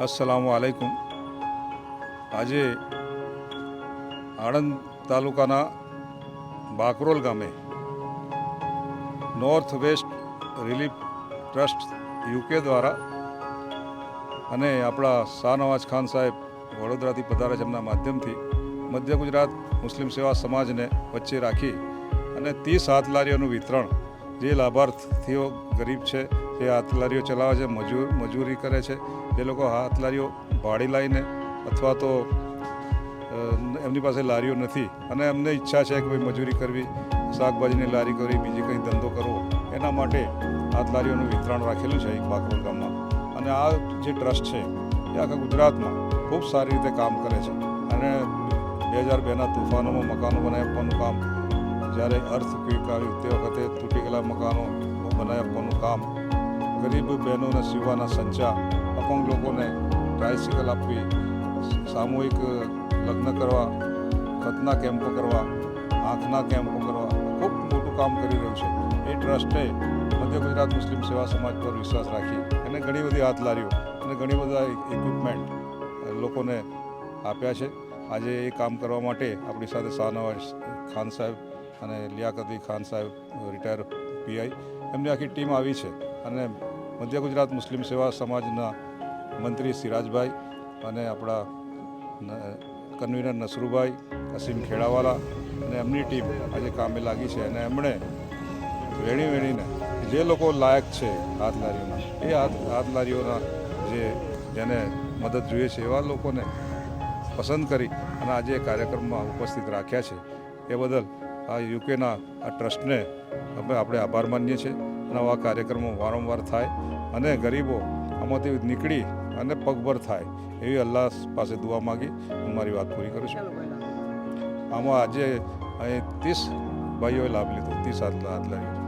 અસલામ વાલેકુમ આજે આણંદ તાલુકાના બાકરોલ ગામે North West Relief Trust UK દ્વારા અને આપણા શાહનવાજ ખાન સાહેબ વડોદરાથી પધારે છે એમના માધ્યમથી મધ્ય ગુજરાત મુસ્લિમ સેવા સમાજને વચ્ચે રાખી અને ત્રીસ હાથલારીઓનું વિતરણ જે લાભાર્થીઓ ગરીબ છે જે હાથલારીઓ ચલાવે છે, મજૂર, મજૂરી કરે છે. એ લોકો હાથલારીઓ ભાડી લાવીને અથવા તો એમની પાસે લારીઓ નથી. અને એમને ઈચ્છા છે કે ભાઈ મજૂરી કરવી, શાકભાજીની લારી કરવી, બીજી કંઈ ધંધો કરવો. એના માટે હાથલારીઓનું વિતરણ રાખેલું છે બાકરોલ ગામમાં. અને આ જે ટ્રસ્ટ છે, એ આખા ગુજરાતમાં ખૂબ સારી રીતે કામ કરે છે. અને બે હજાર બેના તોફાનોમાં મકાનો બનાવી આપવાનું કામ. જ્યારે અર્થ ક્વિક આવ્યું તે વખતે તૂટી ગયેલા મકાનો બનાવી આપવાનું કામ. ગરીબ બહેનોને સીવવાના સંચા અપંગ લોકોને ટ્રાયસિકલ આપવી, સામૂહિક લગ્ન કરવા, ખતના કેમ્પો કરવા, આંખના કેમ્પો કરવા, ખૂબ મોટું કામ કરી રહ્યું છે. એ ટ્રસ્ટે મધ્ય ગુજરાત મુસ્લિમ સેવા સમાજ પર વિશ્વાસ રાખી અને ઘણી બધી હાથ હાથલારીઓ અને ઘણી બધા ઇક્વિપમેન્ટ લોકોને આપ્યા છે. આજે એ કામ કરવા માટે આપણી સાથે શાહનવાજ ખાન સાહેબ અને લિયાકત ખાન સાહેબ રિટાયર પીઆઈ એમની આખી ટીમ આવી છે અને મધ્ય ગુજરાત મુસ્લિમ સેવા સમાજના મંત્રી સિરાજભાઈ અને આપણા કન્વીનર નસરુભાઈ, અસીમ ખેડાવાલા અને એમની ટીમ આજે કામે લાગી છે અને એમણે વેણી વેણીને જે લોકો લાયક છે હાથલારીઓના એ હાથ હાથલારીઓના જે જેને મદદ જોઈએ છે એવા લોકોને પસંદ કરી અને આજે કાર્યક્રમમાં ઉપસ્થિત રાખ્યા છે. એ બદલ આ યુકેના આ ટ્રસ્ટને અમે આપણે આભાર માનીએ છીએ. અને આવા કાર્યક્રમો વારંવાર થાય અને ગરીબો આમાંથી નીકળી અને પગભર થાય એવી અલ્લાહ પાસે દુઆ માગી. હું મારી વાત પૂરી કરું છું. આમાં આજે અહીં ત્રીસ ભાઈઓએ લાભ લીધો. ત્રીસ હાથ હાથ લાગ્યો